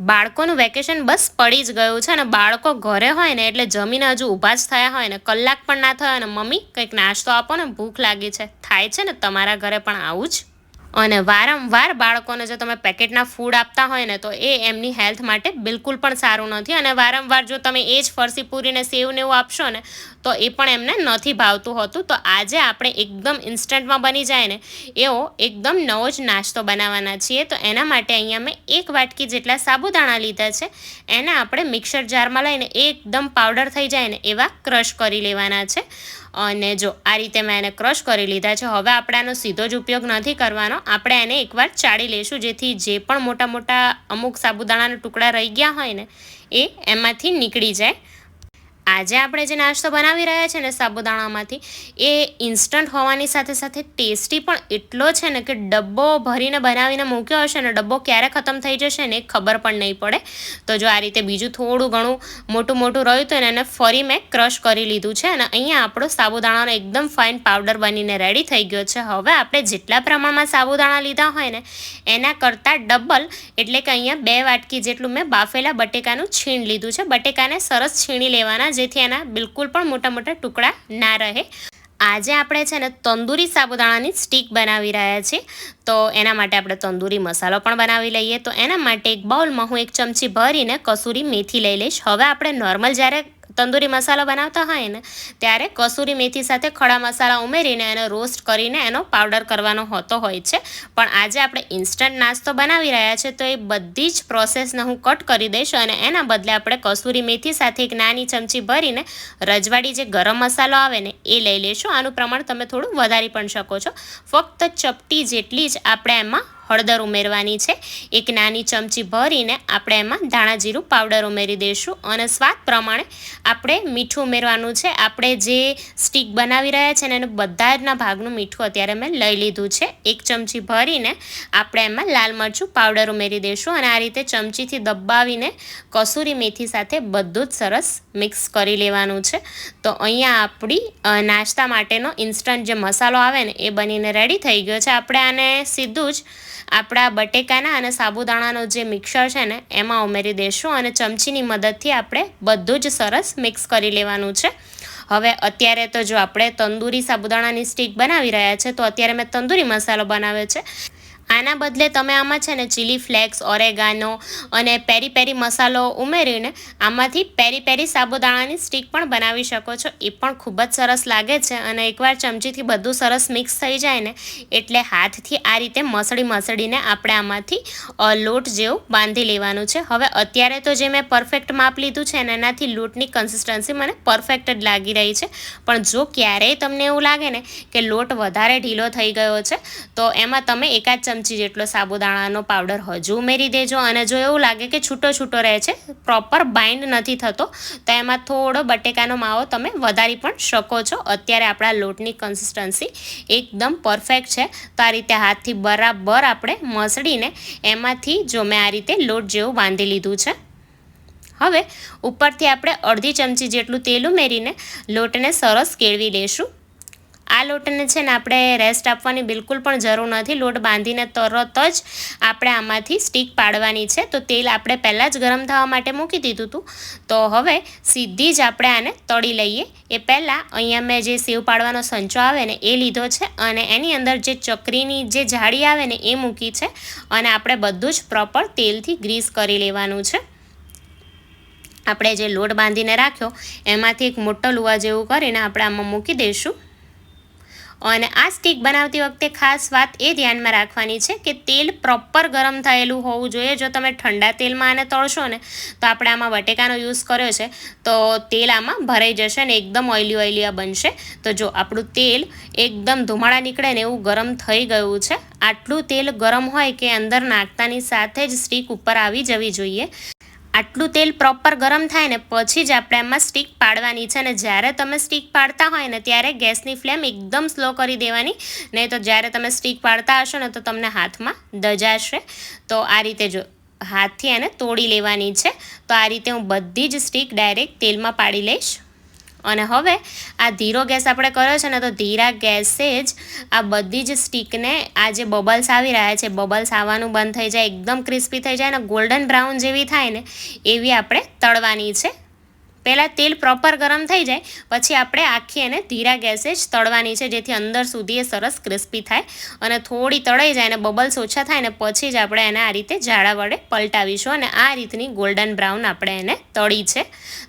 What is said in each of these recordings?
બાળકોનું વેકેશન બસ પડી જ ગયું છે અને બાળકો ઘરે હોય ને એટલે જમીને હજુ ઊભા જ થયા હોય ને કલાક પણ ના થયો અને મમ્મી કંઈક નાસ્તો આપો ને ભૂખ લાગી છે. થાય છે ને તમારા ઘરે પણ આવું જ? અને વારંવાર બાળકોને જો તમે પેકેટના ફૂડ આપતા હોય ને, તો એ એમની હેલ્થ માટે બિલકુલ પણ સારું નથી. અને વારંવાર જો તમે એ જ ફરસી પૂરીને સેવને એવું આપશો ને, તો એ પણ એમને નથી ભાવતું હોતું. તો આજે આપણે એકદમ ઇન્સ્ટન્ટમાં બની જાય ને, એવો એકદમ નવો જ નાસ્તો બનાવવાના છીએ. તો એના માટે અહીંયા મેં એક વાટકી જેટલા સાબુદાણા લીધા છે. એને આપણે મિક્સર જારમાં લઈને એકદમ પાવડર થઈ જાય ને, એવા ક્રશ કરી લેવાના છે. અને જો આ રીતે મેં એને ક્રશ કરી લીધા છે, હવે આપણે આનો સીધો જ ઉપયોગ નથી કરવાનો. આપણે એને એકવાર ચાળી લઈશું, જેથી જે પણ મોટા મોટા અમુક સાબુદાણાના ટુકડા રહી ગયા હોય ને, એ એમાંથી નીકળી જાય. આજે આપણે જે નાસ્તો બનાવી રહ્યા છે ને સાબુદાણામાંથી, એ ઇન્સ્ટન્ટ હોવાની સાથે સાથે ટેસ્ટી પણ એટલો છે ને કે ડબ્બો ભરીને બનાવીને મૂક્યો હશે ને ડબ્બો ક્યારે ખતમ થઈ જશે ને એ ખબર પણ નહીં પડે. તો જો આ રીતે બીજું થોડું ઘણું મોટું મોટું રહ્યું હતું એને ફરી મેં ક્રશ કરી લીધું છે અને અહીંયા આપણો સાબુદાણાનો એકદમ ફાઇન પાવડર બનીને રેડી થઈ ગયો છે. હવે આપણે જેટલા પ્રમાણમાં સાબુદાણા લીધા હોય ને, એના કરતાં ડબલ એટલે કે અહીંયા બે વાટકી જેટલું મેં બાફેલા બટેકાનું છીણ લીધું છે. બટેકાને સરસ છીણી લેવાના જેથી એના બિલકુલ પણ મોટા મોટા ટુકડા ના રહે. આજે આપણે છે ને તંદૂરી સાબુદાણાની સ્ટીક બનાવી રહ્યા છીએ. તો એના માટે આપણે તંદૂરી મસાલો પણ બનાવી લઈએ. તો એના માટે એક બાઉલમાં હું એક ચમચી ભરીને કસૂરી મેથી લઈ લઈશ. હવે આપણે નોર્મલ જ્યારે તંદૂરી મસાલો બનાવતા હોય ને, ત્યારે કસૂરી મેથી સાથે ખડા મસાલા ઉમેરીને એને રોસ્ટ કરીને એનો પાવડર કરવાનો હોતો હોય છે. પણ આજે આપણે ઇન્સ્ટન્ટ નાસ્તો બનાવી રહ્યા છે, તો એ બધી જ પ્રોસેસને હું કટ કરી દઈશ અને એના બદલે આપણે કસૂરી મેથી સાથે એક નાની ચમચી ભરીને રજવાડી જે ગરમ મસાલો આવે ને, એ લઈ લેશું. આનું પ્રમાણ તમે થોડું વધારી પણ શકો છો. ફક્ત ચપટી જેટલી જ આપણે એમાં હળદર ઉમેરવાની છે. એક નાની ચમચી ભરીને આપણે એમાં ધાણા જીરું પાવડર ઉમેરી દઈશું. અને સ્વાદ પ્રમાણે આપણે મીઠું ઉમેરવાનું છે. આપણે જે સ્ટીક બનાવી રહ્યા છે ને એનું બધા જના ભાગનું મીઠું અત્યારે મેં લઈ લીધું છે. એક ચમચી ભરીને આપણે એમાં લાલ મરચું પાવડર ઉમેરી દઈશું. અને આ રીતે ચમચીથી દબાવીને કસૂરી મેથી સાથે બધું જ સરસ મિક્સ કરી લેવાનું છે. તો અહીંયા આપણી નાસ્તા માટેનો ઇન્સ્ટન્ટ જે મસાલો આવે ને એ બનીને રેડી થઈ ગયો છે. આપણે આને સીધું જ આપણા બટેકાના અને સાબુદાણાનો જે મિક્સર છે ને, એમાં ઉમેરી દઈશું અને ચમચીની મદદથી આપણે બધું જ સરસ મિક્સ કરી લેવાનું છે. હવે અત્યારે તો જો આપણે તંદૂરી સાબુદાણાની સ્ટીક બનાવી રહ્યા છે, તો અત્યારે મેં તંદૂરી મસાલો બનાવ્યો છે. આના બદલે તમે આમાં છે ને ચીલી ફ્લેક્સ ઓરેગાનો અને પેરી પેરી મસાલો ઉમેરીને આમાંથી પેરી પેરી સાબુદાણાની સ્ટીક પણ બનાવી શકો છો. એ પણ ખૂબ જ સરસ લાગે છે અને એકવાર ચમચીથી બધું સરસ મિક્સ થઈ જાય ને એટલે હાથથી આ રીતે મસળી મસળીને આપણે આમાંથી લોટ જેવું બાંધી લેવાનું છે. હવે અત્યારે તો જે મેં પરફેક્ટ માપ લીધું છે ને એનાથી લોટની કન્સિસ્ટન્સી મને પરફેક્ટ જ લાગી રહી છે. પણ જો ક્યારેય તમને એવું લાગે ને કે લોટ વધારે ઢીલો થઈ ગયો છે, તો એમાં તમે એકાદ ચમચી ચમચી જેટલો સાબુદાણાનો પાવડર હજુ ઉમેરી દેજો અને જો એવું લાગે કે છૂટો છૂટો રહે છે પ્રોપર બાઇન્ડ નથી થતો, તો એમાં થોડો બટેકાનો માવો તમે વધારી પણ શકો છો. અત્યારે આપણા લોટની કન્સિસ્ટન્સી એકદમ પરફેક્ટ છે. તો આ રીતે હાથથી બરાબર આપણે મસળીને એમાંથી જો મેં આ રીતે લોટ જેવું બાંધી લીધું છે. હવે ઉપરથી આપણે અડધી ચમચી જેટલું તેલ ઉમેરીને લોટને સરસ કેળવી લઈશું આ લોટને છે ને આપણે રેસ્ટ આપવાની બિલકુલ પણ જરૂર નથી. લોટ બાંધીને તરત જ આપણે આમાંથી સ્ટીક પાડવાની છે. તો તેલ આપણે પહેલાં જ ગરમ થવા માટે મૂકી દીધું હતું. તો હવે સીધી જ આપણે આને તળી લઈએ. એ પહેલાં અહીંયા મેં જે સેવ પાડવાનો સંચો આવે ને એ લીધો છે અને એની અંદર જે ચકરીની જે જાળી આવે ને એ મૂકી છે અને આપણે બધું જ પ્રોપર તેલથી ગ્રીસ કરી લેવાનું છે. આપણે જે લોટ બાંધીને રાખ્યો, એમાંથી એક મોટો લુવા જેવું કરીને આપણે આમાં મૂકી દઈશું. અને આ સ્ટીક બનાવતી વખતે ખાસ વાત એ ધ્યાનમાં રાખવાની છે કે તેલ પ્રોપર ગરમ થયેલું હોવું જોઈએ. જો તમે ઠંડા તેલમાં આને તળશો ને, તો આપણે આમાં બટેકાનો યુઝ કર્યો છે, તો તેલ આમાં ભરાઈ જશે ને એકદમ ઓઇલી ઓઇલી બનશે. તો જો આપણું તેલ એકદમ ધુમાડા નીકળે ને એવું ગરમ થઈ ગયું છે, આટલું તેલ ગરમ હોય કે અંદર નાખતાની સાથે જ સ્ટીક ઉપર આવી જવી જોઈએ. આટલું તેલ પ્રોપર ગરમ થાય ને પછી જ આપણે એમાં સ્ટીક પાડવાની છે અને જ્યારે તમે સ્ટીક પાડતા હોય ને ત્યારે ગેસની ફ્લેમ એકદમ સ્લો કરી દેવાની. નહીં તો જ્યારે તમે સ્ટીક પાડતા હશો ને તો તમને હાથમાં દજાશે તો આ રીતે જો હાથથી એને તોડી લેવાની છે. તો આ રીતે હું બધી જ સ્ટીક ડાયરેક્ટ તેલમાં પાડી લઈશ. અને હવે આ ધીરો ગેસ આપણે કર્યો છે ને, તો ધીરા ગેસે જ આ બધી જ સ્ટીકને આ જે બબલ્સ આવી રહ્યા છે, બબલ્સ આવવાનું બંધ થઈ જાય, એકદમ ક્રિસ્પી થઈ જાય અને ગોલ્ડન બ્રાઉન જેવી થાય ને, એવી આપણે તળવાની છે. પહેલાં તેલ પ્રોપર ગરમ થઈ જાય, પછી આપણે આખી એને ધીરા ગેસે જ તળવાની છે, જેથી અંદર સુધી એ સરસ ક્રિસ્પી થાય અને થોડી તળાઈ જાય અને બબલ્સ ઓછા થાય ને પછી જ આપણે એને આ રીતે ઝાડા વડે પલટાવીશું અને આ રીતની ગોલ્ડન બ્રાઉન આપણે એને તળી છે.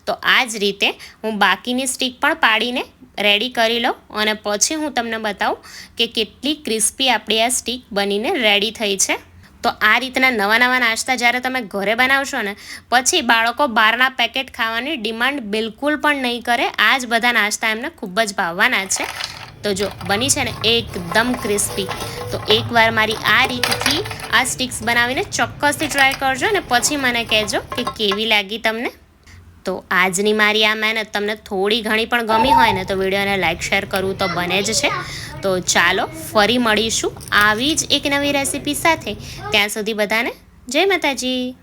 તો આ જ રીતે હું બાકીની સ્ટીક પણ પાડીને રેડી કરી લઉં અને પછી હું તમને બતાવું કે કેટલી ક્રિસ્પી આપણી આ સ્ટીક બનીને રેડી થઈ છે. તો આ રીતના નવા નવા નાસ્તા જ્યારે તમે ઘરે બનાવશો ને, પછી બાળકો બહારના પેકેટ ખાવાની ડિમાન્ડ બિલકુલ પણ નહીં કરે. આ જ બધા નાસ્તા એમને ખૂબ જ ભાવવાના છે. તો જો, બની છે ને એકદમ ક્રિસ્પી. તો એકવાર મારી આ રીતથી આ સ્ટિક્સ બનાવીને ચોક્કસથી ટ્રાય કરજો અને પછી મને કહેજો કે કેવી લાગી તમને. તો આજની મારી આ મહેનત તમને થોડી ઘણી પણ ગમી હોય ને તો વિડીયોને લાઇક શેર કરવું તો બને જ છે. તો ચાલો ફરી મળીશું આવી જ એક નવી રેસીપી સાથે. ત્યાં સુધી બધાને જય માતાજી.